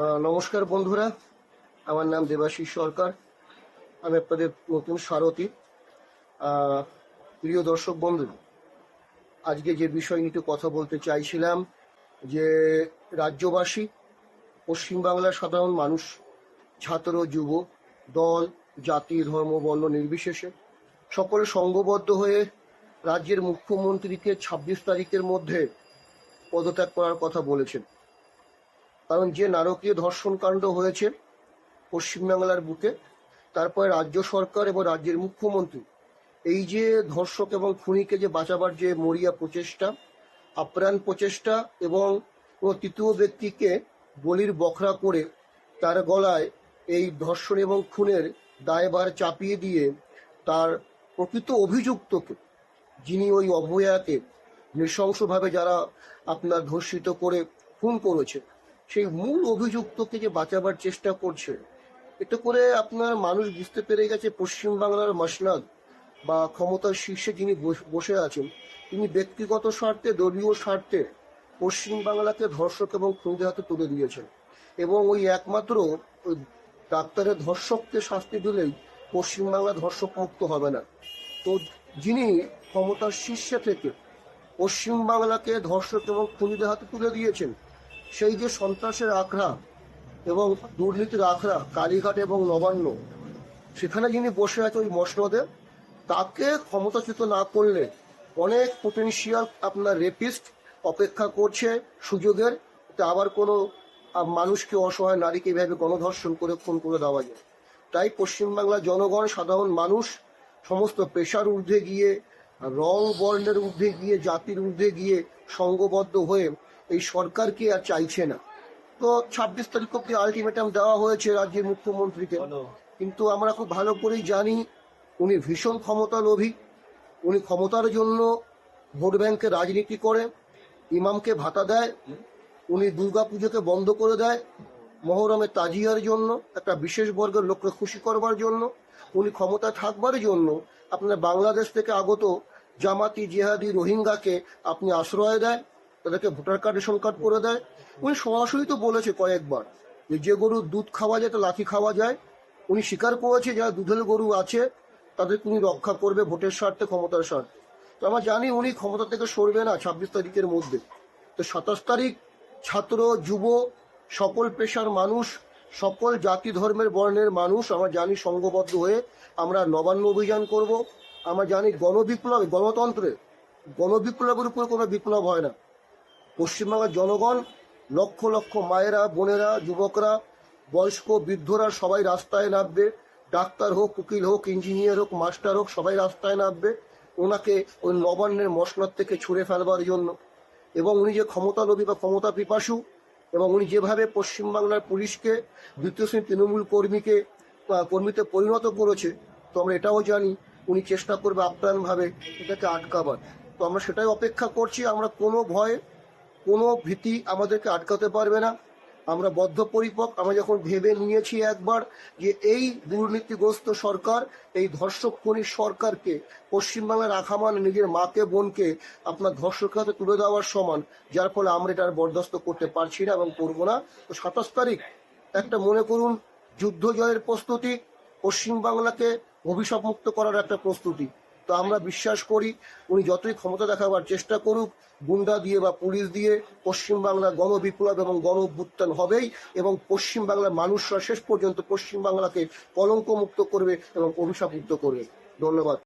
নমস্কার বন্ধুরা। আমার নাম দেবাশিস সরকার। আমি আপনাদের নতুন সারথি। প্রিয় দর্শক বন্ধু, আজকে যে বিষয় নিয়ে কথা বলতে চাইছিলাম, যে রাজ্যবাসী, পশ্চিমবাংলার সাধারণ মানুষ, ছাত্র, যুব, দল, জাতি, ধর্ম, বর্ণ নির্বিশেষে সকলে সংঘবদ্ধ হয়ে রাজ্যের মুখ্যমন্ত্রীকে ছাব্বিশ তারিখের মধ্যে পদত্যাগ করার কথা বলেছেন। কারণ যে নারকীয় ধর্ষণ কাণ্ড হয়েছে পশ্চিমবাংলার বুকে। তারপরে রাজ্য সরকার এবং রাজ্যের মুখ্যমন্ত্রী, এই যে ধর্ষক এবং খুনিকে যে বাঁচাবার যে মরিয়া প্রচেষ্টা, আপ্রাণ প্রচেষ্টা এবং কোনো তৃতীয় ব্যক্তিকে বলির বখরা করে তার গলায় এই ধর্ষণ এবং খুনের দায়ভার চাপিয়ে দিয়ে তার প্রকৃত অভিযুক্তকে, যিনি ওই অভয়াকে নৃশংসভাবে যারা আপনার ধর্ষিত করে খুন করেছে সেই মূল অভিযুক্তকে যে বাঁচাবার চেষ্টা করছে, এতে করে আপনার মানুষ বুঝতে পেরে গেছে পশ্চিমবাংলার মসনাদ বা ক্ষমতার শীর্ষে যিনি বস- আছেন, তিনি ব্যক্তিগত স্বার্থে, দলীয় স্বার্থে পশ্চিমবাংলাকে ধর্ষক এবং খুনিদের হাতে তুলে দিয়েছেন এবং ওই একমাত্র ডাক্তারের ধর্ষককে শাস্তি দিলেই পশ্চিমবাংলা ধর্ষক মুক্ত হবে না। তো যিনি ক্ষমতার শীর্ষে থেকে পশ্চিমবাংলাকে ধর্ষক এবং খুনিদের হাতে তুলে দিয়েছেন সেই যে সন্ত্রাসের আখড়া এবং দুর্নীতির আখড়া, কালীঘাট এবং নবান্ন, সেখানে যিনি বসে আছে ওই মসনদে, তাকে ক্ষমতাচ্যুত না করলে অনেক পোটেনশিয়াল আপনার রেপিস্ট অপেক্ষা করছে সুযোগের। আবার কোনো মানুষকে অসহায় নারীকে এভাবে গণধর্ষণ করে খুন করে দেওয়া যায়। তাই পশ্চিমবাংলার জনগণ, সাধারণ মানুষ, সমস্ত পেশার ঊর্ধ্বে গিয়ে, রং বর্ণের ঊর্ধ্বে গিয়ে, জাতির ঊর্ধ্বে গিয়ে সংঘবদ্ধ হয়ে এই সরকারকে আর চাইছে না। তো ছাব্বিশ তারিখ অব্দি আলটিমেটাম দেওয়া হয়েছে রাজ্যের মুখ্যমন্ত্রীকে। কিন্তু আমরা খুব ভালো করেই জানি উনি ভীষণ ক্ষমতা লোভী। উনি ক্ষমতার জন্য ভোট ব্যাংকে রাজনীতি করে ইমামকে ভাতা দেয় উনি দুর্গা পুজোকে বন্ধ করে দেয় মহরমে তাজিয়ার জন্য একটা বিশেষ বর্গের লোককে খুশি করবার জন্য উনি ক্ষমতা থাকবার জন্য আপনার বাংলাদেশ থেকে আগত জামাতি জেহাদি রোহিঙ্গাকে আপনি আশ্রয় দেয় তাদেরকে ভোটার কার্ড রেশন কার্ড করে দেয়। উনি সরাসরি তো বলেছে কয়েকবার যে যে গরুর দুধ খাওয়া যায় তা লাথি খাওয়া যায়। উনি স্বীকার করেছে যারা দুধের গরু আছে, তাদের উনি রক্ষা করবে ভোটের স্বার্থে, ক্ষমতার স্বার্থে। তো আমরা জানি উনি ক্ষমতা থেকে সরবে না ছাব্বিশ তারিখের মধ্যে। তো সাতাশ তারিখ ছাত্র, যুব, সকল পেশার মানুষ, সকল জাতি ধর্মের বর্ণের মানুষ, আমরা জানি সংঘবদ্ধ হয়ে আমরা নবান্ন অভিযান করব। আমরা জানি গণবিপ্লব, গণতন্ত্রে গণবিপ্লবের উপর কোনো বিপ্লব হয় না। পশ্চিমবাংলার জনগণ, লক্ষ লক্ষ মায়েরা, বোনেরা, যুবকরা, বয়স্ক, বৃদ্ধরা সবাই রাস্তায় নামবে। ডাক্তার হোক, উকিল হোক, ইঞ্জিনিয়ার হোক, মাস্টার হোক, সবাই রাস্তায় নামবে। ওনাকে ওই নবান্নের মসনদ থেকে ছুঁড়ে ফেলবার জন্য। এবং উনি যে ক্ষমতালোভী বা ক্ষমতা পিপাসু, এবং উনি যেভাবে পশ্চিমবাংলার পুলিশকে, দ্বিতীয় শ্রেণির তৃণমূল কর্মীকে কর্মীতে পরিণত করেছে, তো আমরা এটাও জানি, উনি চেষ্টা করবে আপ্রাণভাবে এটাকে আটকাবার। তো আমরা সেটাই অপেক্ষা করছি, আমরা কোনো ভয় কোনো ভীতি আমাদেরকে আটকাতে পারবে না। আমরা বদ্ধপরিপক আমরা যখন ভেবে নিয়েছি একবার যে এই দুর্নীতিগ্রস্ত সরকার, এই ধর্ষক খনির সরকারকে পশ্চিমবাংলার আখামান নিজের মাকে, বোনকে, আপনার ধর্ষকের হাতে তুলে দেওয়ার সমান, যার ফলে আমরা এটা বরদাস্ত করতে পারছি না এবং করব না। তো সাতাশ তারিখ একটা মনে করুন, যুদ্ধ জয়ের প্রস্তুতি, পশ্চিমবাংলাকে অভিশাপ মুক্ত করার একটা প্রস্তুতি। তো আমরা বিশ্বাস করি উনি যতই ক্ষমতা দেখাবার চেষ্টা করুক, গুন্ডা দিয়ে বা পুলিশ দিয়ে পশ্চিমবাংলার গণবিপ্লব এবং গণ অভ্যুত্থান হবেই এবং পশ্চিমবাংলার মানুষরা শেষ পর্যন্ত পশ্চিমবাংলাকে কলঙ্কমুক্ত করবে এবং অভিশাপ মুক্ত করবে। ধন্যবাদ।